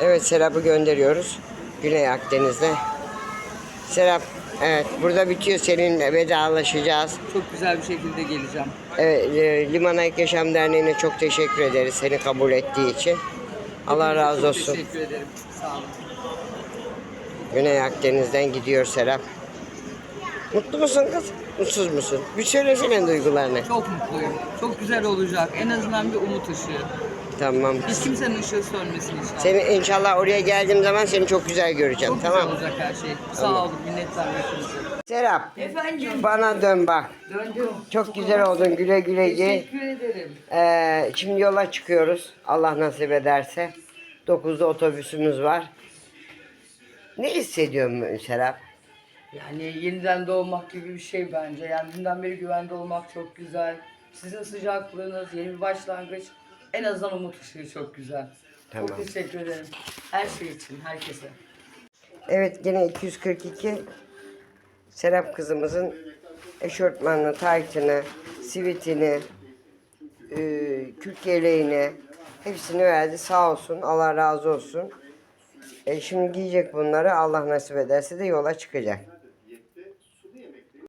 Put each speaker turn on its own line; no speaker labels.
Evet Serap'ı gönderiyoruz. Güney Akdeniz'de. Serap evet burada bitiyor seninle vedalaşacağız.
Çok güzel bir şekilde geleceğim.
Evet, e, Liman Ayak Yaşam Derneği'ne çok teşekkür ederiz seni kabul ettiği için. Allah razı
Çok
olsun.
Teşekkür ederim. Sağ olun.
Güney Akdeniz'den gidiyor Serap. Mutlu musun kız? Mutsuz musun? Bir söylesene duygularını.
Çok mutluyum. Çok güzel olacak. En azından bir umut ışığı.
Tamam.
Hiç kimsenin ışığı sönmesin inşallah.
Seni inşallah oraya geldiğim zaman seni çok güzel göreceğim.
Çok
tamam
güzel
mı?
olacak her şey. Sağ olun. Minnettarım hepinize.
Serap
Efendim.
bana dön bak.
Döndüm.
Çok güzel oldun güle güle git.
Teşekkür ederim.
Ee, şimdi yola çıkıyoruz. Allah nasip ederse. 9'da otobüsümüz var. Ne hissediyorsun Serap?
Yani yeniden doğmak gibi bir şey bence. Yani dünden beri güvende olmak çok güzel. Sizin sıcaklığınız, yeni bir başlangıç. En azından umut ışığı çok güzel.
Tamam.
Çok teşekkür ederim. Her şey için, herkese.
Evet gene 242 Serap kızımızın eşortmanını, taytını, sivitini, e, kürk yeleğini hepsini verdi. Sağ olsun. Allah razı olsun. E, şimdi giyecek bunları. Allah nasip ederse de yola çıkacak.